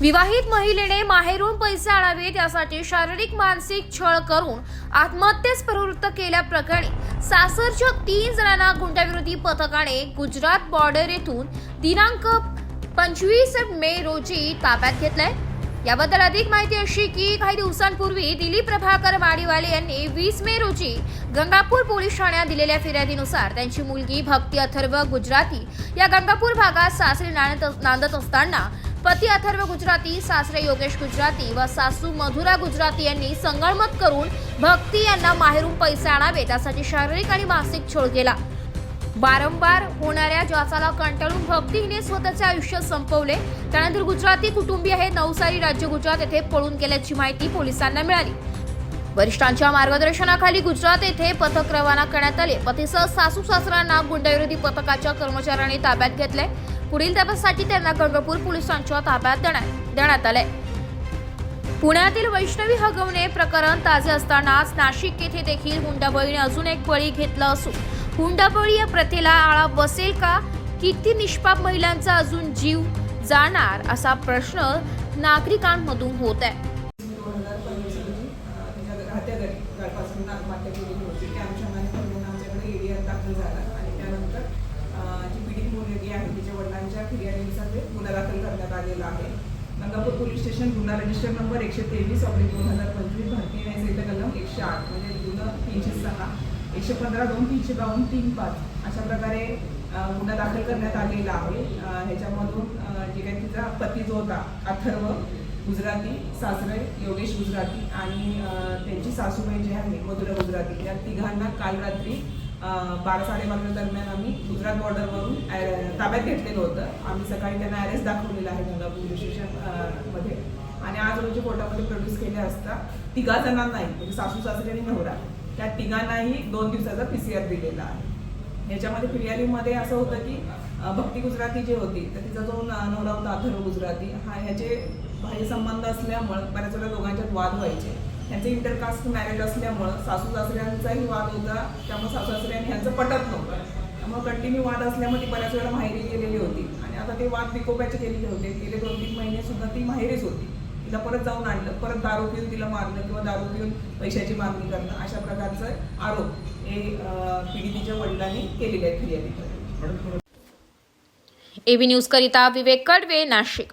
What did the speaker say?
विवाहित महिलेने माहेरून पैसे आणावेत यासाठी शारीरिक मानसिक छळ करून आत्महत्येस प्रवृत्त केल्याप्रकरणी सासरच्या तीन जणांना गुंडाविरोधी पथकाने गुजरात बॉर्डर येथून दिनांक पंचवीस मे रोजी ताब्यात घेतलाय. याबद्दल अधिक माहिती अशी की काही दिवसांपूर्वी दिलीप प्रभाकर वाडीवाले यांनी वीस मे रोजी गंगापूर पोलीस ठाण्यात दिलेल्या फिर्यादीनुसार त्यांची मुलगी भक्ती अथर्व गुजराती या गंगापूर भागात सासरी नांदत असताना पती अथर्व गुजराती सासरे योगेश गुजराती व सासू मधुरा गुजराती यांनी संगणमत करून भक्ती यांना माहेरून पैसे आणावे त्यासाठी शारीरिक आणि मानसिक छळ केला. वारंवार होणाऱ्या ज्वासाला कंटाळून भक्ती हिने स्वतःचे आयुष्य संपवले. त्यानंतर गुजराती कुटुंबीय हे नवसारी राज्य गुजरात येथे पळून गेल्याची माहिती पोलिसांना मिळाली. वरिष्ठांच्या मार्गदर्शनाखाली गुजरात येथे पथक रवाना करण्यात आले. पतीसह सासू सासऱ्यांना गुंडाविरोधी पथकाच्या कर्मचाऱ्यांनी ताब्यात घेतले. पुढील तपासासाठी त्यांना गंगापूर पोलिसांच्या ताब्यात देण्यात देण्यात आले पुण्यातील वैष्णवी हगवणे प्रकरण ताजे असतानाच नाशिक येथे देखील हुंडाबळीने अजून एक बळी घेतला असून हुंडाबळी या प्रथेला आळा बसेल का? किती निष्पाप महिलांचा अजून जीव जाणार? असा प्रश्न नागरिकांमधून होत आहे. आमच्याकडे हजार दाखल झाला अं, तिच्या राहत्या घरी कालपासून आत्महत्या केलेली होती त्या अनुषंगाने म्हणून आमच्याकडे एरिया दाखल झाला आणि त्यानंतर अं, जी पीडित मुलगी आहे तिच्या वडिलांच्या तर्फे गुन्हा दाखल करण्यात आलेला आहे. गंगापूर पोलीस स्टेशन गुन्हा रजिस्टर नंबर एकशे तेवीस ऑब्लिक दोन हजार पंचवीस भारतीय न्यायसंहिता कलम एकशे आठ म्हणजे गुन्हा तीनशे सहा एकशे पंधरा दोन तीनशे बावन्न तीन पाच अशा प्रकारे गुन्हा दाखल करण्यात आलेला आहे. ह्याच्यामधून जे काही तिचा पती जो होता अथर्व गुजराती सासरे योगेश गुजराती आणि त्यांची सासूबाई जी आहे मधुरा गुजराती या तिघांना काल रात्री बारा साडेबारा दरम्यान आम्ही गुजरात बॉर्डरवरून ताब्यात घेतलेलं होतं. आम्ही सकाळी त्यांना अरेस्ट दाखवलेला आहे मला पोलीस स्टेशनमध्ये. आणि आज रोजी कोर्टामध्ये प्रोड्यूस केले असता तिघा जणांनाही म्हणजे सासू सासरे आणि नवरा त्या तिघांनाही दोन दिवसाचा पी सी आर दिलेला आहे. याच्यामध्ये फिर्यादीमध्ये असं होतं की भक्ती गुजराती जी होती तर तिचा जो नवरा होता अथर्व गुजराती हा ह्याचे बाह्य संबंध असल्यामुळं बऱ्याच वेळा दोघांच्यात वाद व्हायचे. त्यांचे इंटरकास्ट मॅरेज असल्यामुळं सासू सासऱ्यांचाही वाद होता. त्यामुळे सासू सासऱ्यांनी ह्यांचं पटत नव्हतं. त्यामुळे कंटिन्यू वाद असल्यामुळे ती बऱ्याच वेळा माहेरी गेलेली होती. आणि आता ते वाद विकोप्याचे गेलेले होते. गेले दोन तीन महिने सुद्धा ती माहेरीच होती. तिला परत जाऊन आणलं. परत दारू पिऊन तिला मारणं किंवा दारू पिऊन पैशाची मागणी करणं. अशा प्रकारचं आरोप हे पीडितीच्या वडिलांनी केलेले आहेत फिर्यादीकडे एबी न्यूज करिता विवेक कडवे नाशिक.